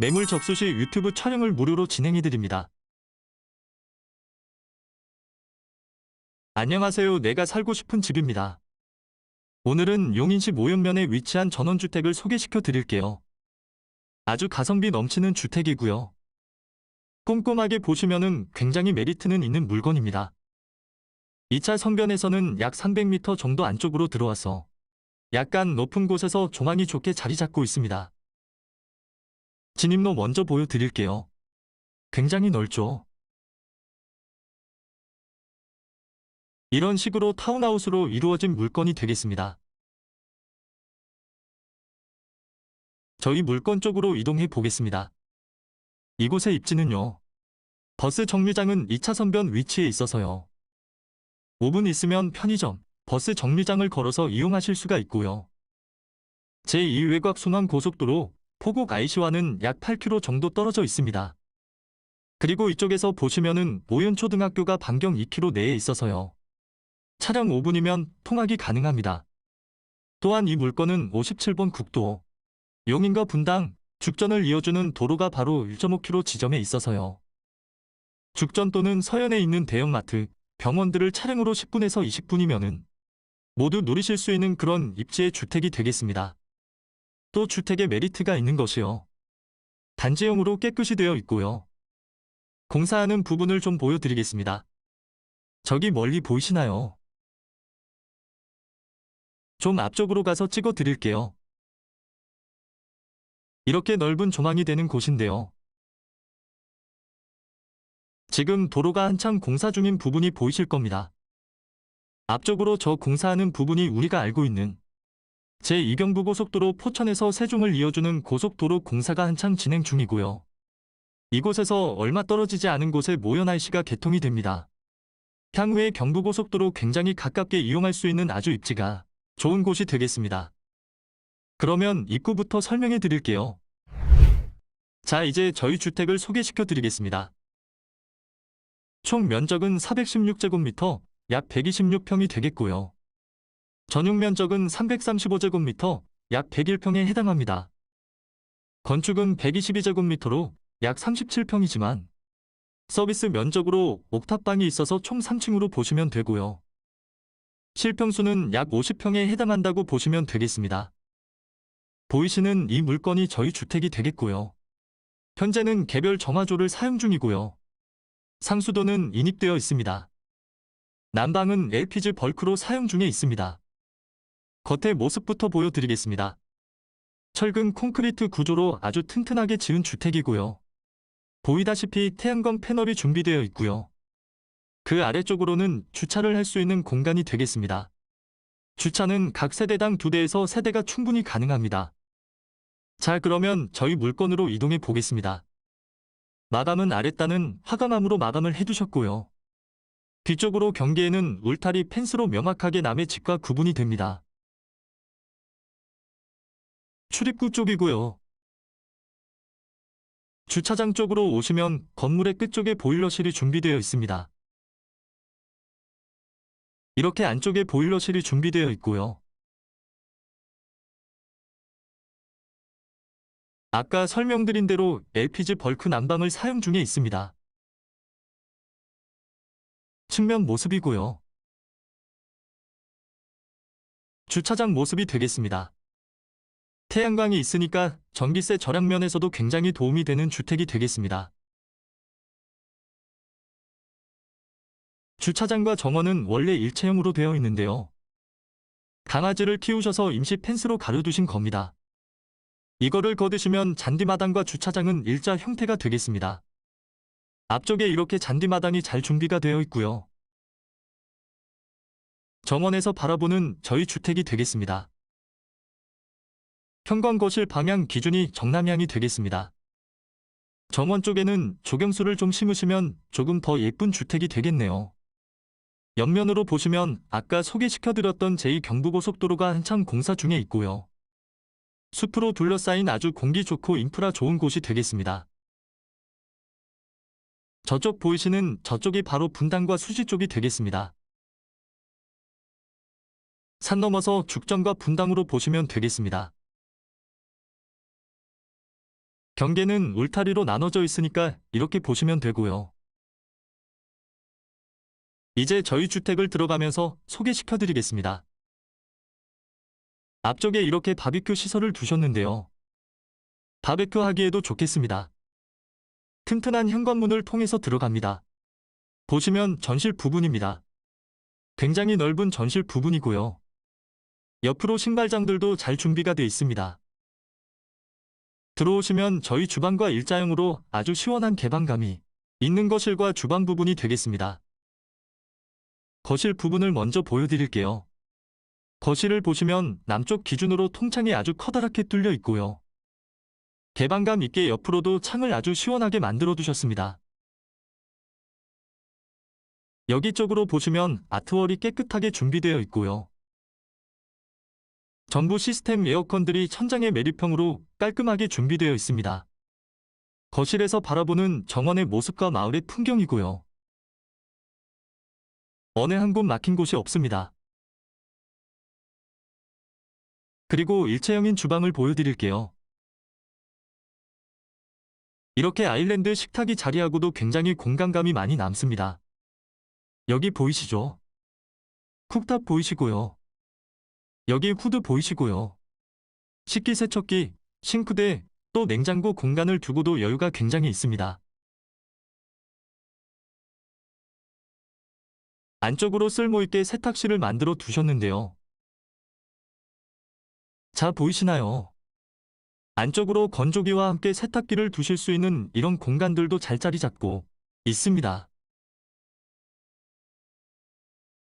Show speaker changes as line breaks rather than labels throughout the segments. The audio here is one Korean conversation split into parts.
매물 접수 시 유튜브 촬영을 무료로 진행해드립니다. 안녕하세요. 내가 살고 싶은 집입니다. 오늘은 용인시 모현면에 위치한 전원주택을 소개시켜 드릴게요. 아주 가성비 넘치는 주택이고요. 꼼꼼하게 보시면은 굉장히 메리트는 있는 물건입니다. 2차 성변에서는 약 300m 정도 안쪽으로 들어와서 약간 높은 곳에서 조망이 좋게 자리 잡고 있습니다. 진입로 먼저 보여드릴게요. 굉장히 넓죠? 이런 식으로 타운하우스로 이루어진 물건이 되겠습니다. 저희 물건 쪽으로 이동해 보겠습니다. 이곳의 입지는요. 버스 정류장은 2차 선변 위치에 있어서요. 5분 있으면 편의점, 버스 정류장을 걸어서 이용하실 수가 있고요. 제2외곽 순환 고속도로 포곡 IC와는 약 8km 정도 떨어져 있습니다. 그리고 이쪽에서 보시면은 모현초등학교가 반경 2km 내에 있어서요. 차량 5분이면 통학이 가능합니다. 또한 이 물건은 57번 국도, 용인과 분당, 죽전을 이어주는 도로가 바로 1.5km 지점에 있어서요. 죽전 또는 서현에 있는 대형마트, 병원들을 차량으로 10분에서 20분이면은 모두 누리실 수 있는 그런 입지의 주택이 되겠습니다. 또 주택의 메리트가 있는 것이요. 단지형으로 깨끗이 되어 있고요. 공사하는 부분을 좀 보여드리겠습니다. 저기 멀리 보이시나요? 좀 앞쪽으로 가서 찍어 드릴게요. 이렇게 넓은 조망이 되는 곳인데요. 지금 도로가 한창 공사 중인 부분이 보이실 겁니다. 앞쪽으로 저 공사하는 부분이 우리가 알고 있는 제2경부 고속도로 포천에서 세종을 이어주는 고속도로 공사가 한창 진행 중이고요. 이곳에서 얼마 떨어지지 않은 곳에 모현IC가 개통이 됩니다. 향후에 경부고속도로 굉장히 가깝게 이용할 수 있는 아주 입지가 좋은 곳이 되겠습니다. 그러면 입구부터 설명해 드릴게요. 자, 이제 저희 주택을 소개시켜 드리겠습니다. 총 면적은 416제곱미터, 약 126평이 되겠고요. 전용 면적은 335제곱미터, 약 101평에 해당합니다. 건축은 122제곱미터로 약 37평이지만 서비스 면적으로 옥탑방이 있어서 총 3층으로 보시면 되고요. 실평수는 약 50평에 해당한다고 보시면 되겠습니다. 보이시는 이 물건이 저희 주택이 되겠고요. 현재는 개별 정화조를 사용 중이고요. 상수도는 인입되어 있습니다. 난방은 LPG 벌크로 사용 중에 있습니다. 겉의 모습부터 보여드리겠습니다. 철근 콘크리트 구조로 아주 튼튼하게 지은 주택이고요. 보이다시피 태양광 패널이 준비되어 있고요. 그 아래쪽으로는 주차를 할 수 있는 공간이 되겠습니다. 주차는 각 세대당 2대에서 3대가 충분히 가능합니다. 자 그러면 저희 물건으로 이동해 보겠습니다. 마감은 아랫단은 화강암으로 마감을 해두셨고요. 뒤쪽으로 경계에는 울타리 펜스로 명확하게 남의 집과 구분이 됩니다. 출입구 쪽이고요. 주차장 쪽으로 오시면 건물의 끝쪽에 보일러실이 준비되어 있습니다. 이렇게 안쪽에 보일러실이 준비되어 있고요. 아까 설명드린 대로 LPG 벌크 난방을 사용 중에 있습니다. 측면 모습이고요. 주차장 모습이 되겠습니다. 태양광이 있으니까 전기세 절약 면에서도 굉장히 도움이 되는 주택이 되겠습니다. 주차장과 정원은 원래 일체형으로 되어 있는데요. 강아지를 키우셔서 임시 펜스로 가려두신 겁니다. 이거를 거두시면 잔디마당과 주차장은 일자 형태가 되겠습니다. 앞쪽에 이렇게 잔디마당이 잘 준비가 되어 있고요. 정원에서 바라보는 저희 주택이 되겠습니다. 현관 거실 방향 기준이 정남향이 되겠습니다. 정원 쪽에는 조경수를 좀 심으시면 조금 더 예쁜 주택이 되겠네요. 옆면으로 보시면 아까 소개시켜드렸던 제2경부고속도로가 한참 공사 중에 있고요. 숲으로 둘러싸인 아주 공기 좋고 인프라 좋은 곳이 되겠습니다. 저쪽 보이시는 저쪽이 바로 분당과 수지 쪽이 되겠습니다. 산 넘어서 죽전과 분당으로 보시면 되겠습니다. 경계는 울타리로 나눠져 있으니까 이렇게 보시면 되고요. 이제 저희 주택을 들어가면서 소개시켜 드리겠습니다. 앞쪽에 이렇게 바비큐 시설을 두셨는데요. 바베큐 하기에도 좋겠습니다. 튼튼한 현관문을 통해서 들어갑니다. 보시면 전실 부분입니다. 굉장히 넓은 전실 부분이고요. 옆으로 신발장들도 잘 준비가 되어 있습니다. 들어오시면 저희 주방과 일자형으로 아주 시원한 개방감이 있는 거실과 주방 부분이 되겠습니다. 거실 부분을 먼저 보여드릴게요. 거실을 보시면 남쪽 기준으로 통창이 아주 커다랗게 뚫려 있고요. 개방감 있게 옆으로도 창을 아주 시원하게 만들어 두셨습니다. 여기 쪽으로 보시면 아트월이 깨끗하게 준비되어 있고요. 전부 시스템 에어컨들이 천장의 매립형으로 깔끔하게 준비되어 있습니다. 거실에서 바라보는 정원의 모습과 마을의 풍경이고요. 어느 한 곳 막힌 곳이 없습니다. 그리고 일체형인 주방을 보여드릴게요. 이렇게 아일랜드 식탁이 자리하고도 굉장히 공간감이 많이 남습니다. 여기 보이시죠? 쿡탑 보이시고요. 여기 후드 보이시고요. 식기세척기, 싱크대, 또 냉장고 공간을 두고도 여유가 굉장히 있습니다. 안쪽으로 쓸모있게 세탁실을 만들어 두셨는데요. 자, 보이시나요? 안쪽으로 건조기와 함께 세탁기를 두실 수 있는 이런 공간들도 잘 자리 잡고 있습니다.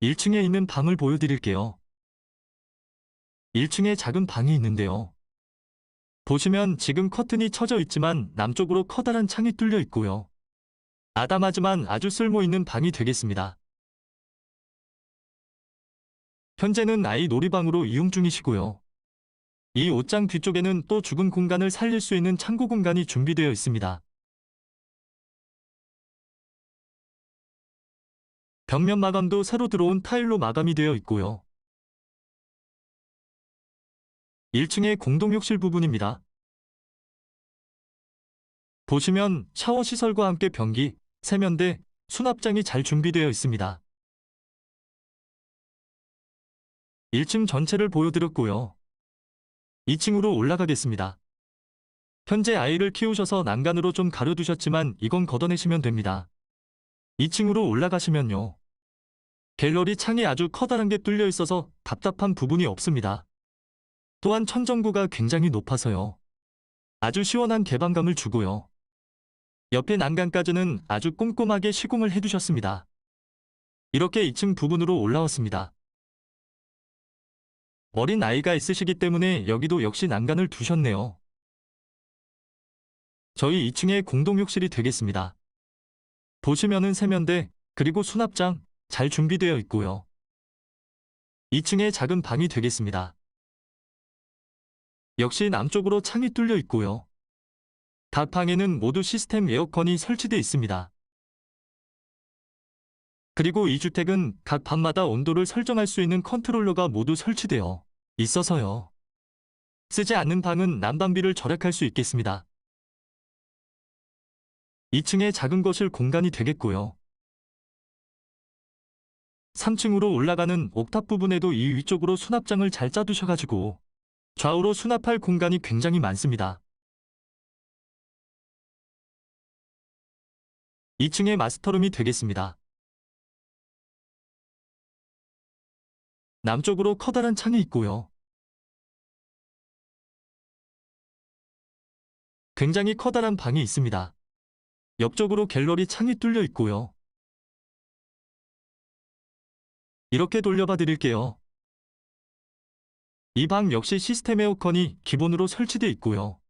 1층에 있는 방을 보여드릴게요. 1층에 작은 방이 있는데요. 보시면 지금 커튼이 쳐져 있지만 남쪽으로 커다란 창이 뚫려 있고요. 아담하지만 아주 쓸모있는 방이 되겠습니다. 현재는 아이 놀이방으로 이용 중이시고요. 이 옷장 뒤쪽에는 또 죽은 공간을 살릴 수 있는 창고 공간이 준비되어 있습니다. 벽면 마감도 새로 들어온 타일로 마감이 되어 있고요. 1층의 공동욕실 부분입니다. 보시면 샤워 시설과 함께 변기, 세면대, 수납장이 잘 준비되어 있습니다. 1층 전체를 보여드렸고요. 2층으로 올라가겠습니다. 현재 아이를 키우셔서 난간으로 좀 가려두셨지만 이건 걷어내시면 됩니다. 2층으로 올라가시면요. 갤러리 창이 아주 커다란 게 뚫려 있어서 답답한 부분이 없습니다. 또한 천정구가 굉장히 높아서요. 아주 시원한 개방감을 주고요. 옆에 난간까지는 아주 꼼꼼하게 시공을 해두셨습니다. 이렇게 2층 부분으로 올라왔습니다. 어린 아이가 있으시기 때문에 여기도 역시 난간을 두셨네요. 저희 2층에 공동욕실이 되겠습니다. 보시면은 세면대, 그리고 수납장 잘 준비되어 있고요. 2층에 작은 방이 되겠습니다. 역시 남쪽으로 창이 뚫려 있고요. 각 방에는 모두 시스템 에어컨이 설치되어 있습니다. 그리고 이 주택은 각 방마다 온도를 설정할 수 있는 컨트롤러가 모두 설치되어 있어서요. 쓰지 않는 방은 난방비를 절약할 수 있겠습니다. 2층에 작은 거실 공간이 되겠고요. 3층으로 올라가는 옥탑 부분에도 이 위쪽으로 수납장을 잘 짜두셔가지고 좌우로 수납할 공간이 굉장히 많습니다. 2층에 마스터룸이 되겠습니다. 남쪽으로 커다란 창이 있고요. 굉장히 커다란 방이 있습니다. 옆쪽으로 갤러리 창이 뚫려 있고요. 이렇게 돌려봐 드릴게요. 이 방 역시 시스템 에어컨이 기본으로 설치되어 있고요.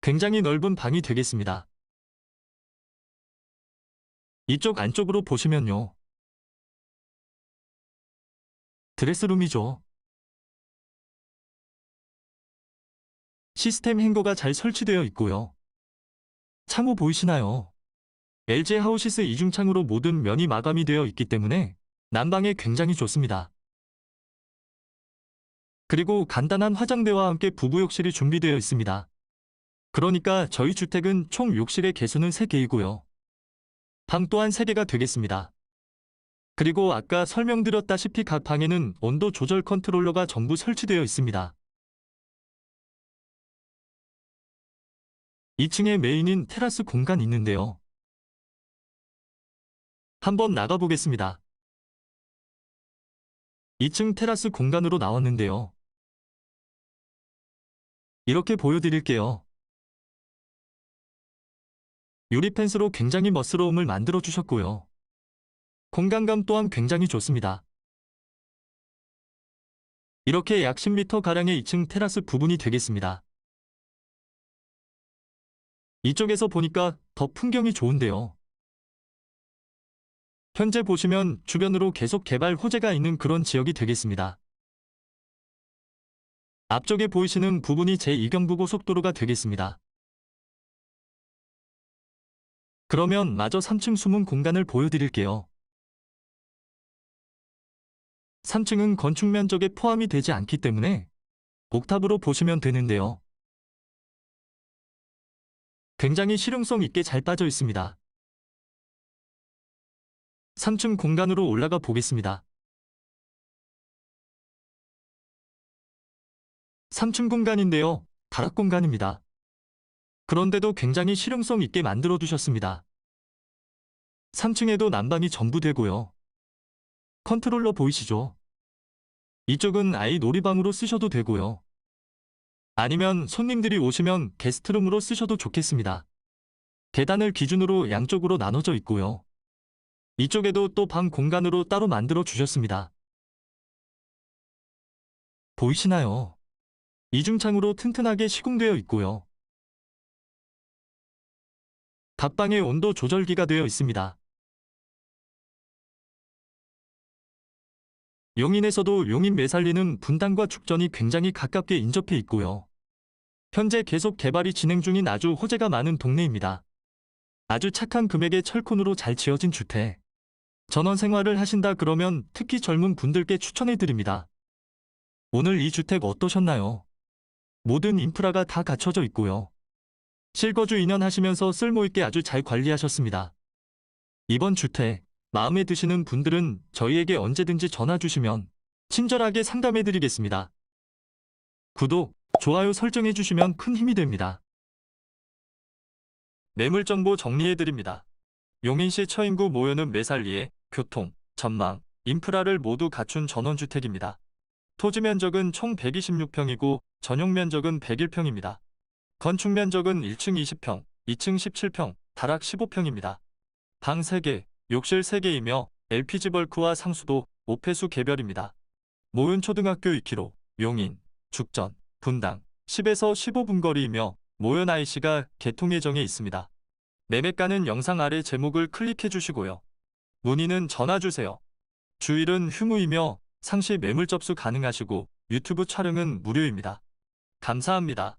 굉장히 넓은 방이 되겠습니다. 이쪽 안쪽으로 보시면요. 드레스룸이죠. 시스템 행거가 잘 설치되어 있고요. 창호 보이시나요? LG 하우시스 이중창으로 모든 면이 마감이 되어 있기 때문에 난방에 굉장히 좋습니다. 그리고 간단한 화장대와 함께 부부 욕실이 준비되어 있습니다. 그러니까 저희 주택은 총 욕실의 개수는 3개이고요. 방 또한 3개가 되겠습니다. 그리고 아까 설명드렸다시피 각 방에는 온도 조절 컨트롤러가 전부 설치되어 있습니다. 2층에 메인인 테라스 공간 있는데요. 한번 나가보겠습니다. 2층 테라스 공간으로 나왔는데요. 이렇게 보여드릴게요. 유리 펜스로 굉장히 멋스러움을 만들어 주셨고요. 공간감 또한 굉장히 좋습니다. 이렇게 약 10m 가량의 2층 테라스 부분이 되겠습니다. 이쪽에서 보니까 더 풍경이 좋은데요. 현재 보시면 주변으로 계속 개발 호재가 있는 그런 지역이 되겠습니다. 앞쪽에 보이시는 부분이 제2경부 고속도로가 되겠습니다. 그러면 마저 3층 숨은 공간을 보여드릴게요. 3층은 건축 면적에 포함이 되지 않기 때문에 옥탑으로 보시면 되는데요. 굉장히 실용성 있게 잘 빠져 있습니다. 3층 공간으로 올라가 보겠습니다. 3층 공간인데요. 다락 공간입니다. 그런데도 굉장히 실용성 있게 만들어 두셨습니다. 3층에도 난방이 전부 되고요. 컨트롤러 보이시죠? 이쪽은 아이 놀이방으로 쓰셔도 되고요. 아니면 손님들이 오시면 게스트룸으로 쓰셔도 좋겠습니다. 계단을 기준으로 양쪽으로 나눠져 있고요. 이쪽에도 또 방 공간으로 따로 만들어 주셨습니다. 보이시나요? 이중창으로 튼튼하게 시공되어 있고요. 각 방에 온도 조절기가 되어 있습니다. 용인에서도 용인 매살리는 분당과 죽전이 굉장히 가깝게 인접해 있고요. 현재 계속 개발이 진행 중인 아주 호재가 많은 동네입니다. 아주 착한 금액의 철콘으로 잘 지어진 주택. 전원 생활을 하신다 그러면 특히 젊은 분들께 추천해 드립니다. 오늘 이 주택 어떠셨나요? 모든 인프라가 다 갖춰져 있고요. 실거주 2년 하시면서 쓸모있게 아주 잘 관리하셨습니다. 이번 주택, 마음에 드시는 분들은 저희에게 언제든지 전화 주시면 친절하게 상담해 드리겠습니다. 구독, 좋아요 설정해 주시면 큰 힘이 됩니다. 매물 정보 정리해 드립니다. 용인시 처인구 모여는 매살리에 교통, 전망, 인프라를 모두 갖춘 전원주택입니다. 토지 면적은 총 126평이고 전용 면적은 101평입니다. 건축 면적은 1층 20평, 2층 17평, 다락 15평입니다. 방 3개, 욕실 3개이며 LPG 벌크와 상수도 5폐수 개별입니다. 모윤 초등학교 2km, 용인, 죽전, 분당, 10에서 15분 거리이며 모연 IC가 개통 예정에 있습니다. 매매가는 영상 아래 제목을 클릭해 주시고요. 문의는 전화 주세요. 주일은 휴무이며 상시 매물 접수 가능하시고 유튜브 촬영은 무료입니다. 감사합니다.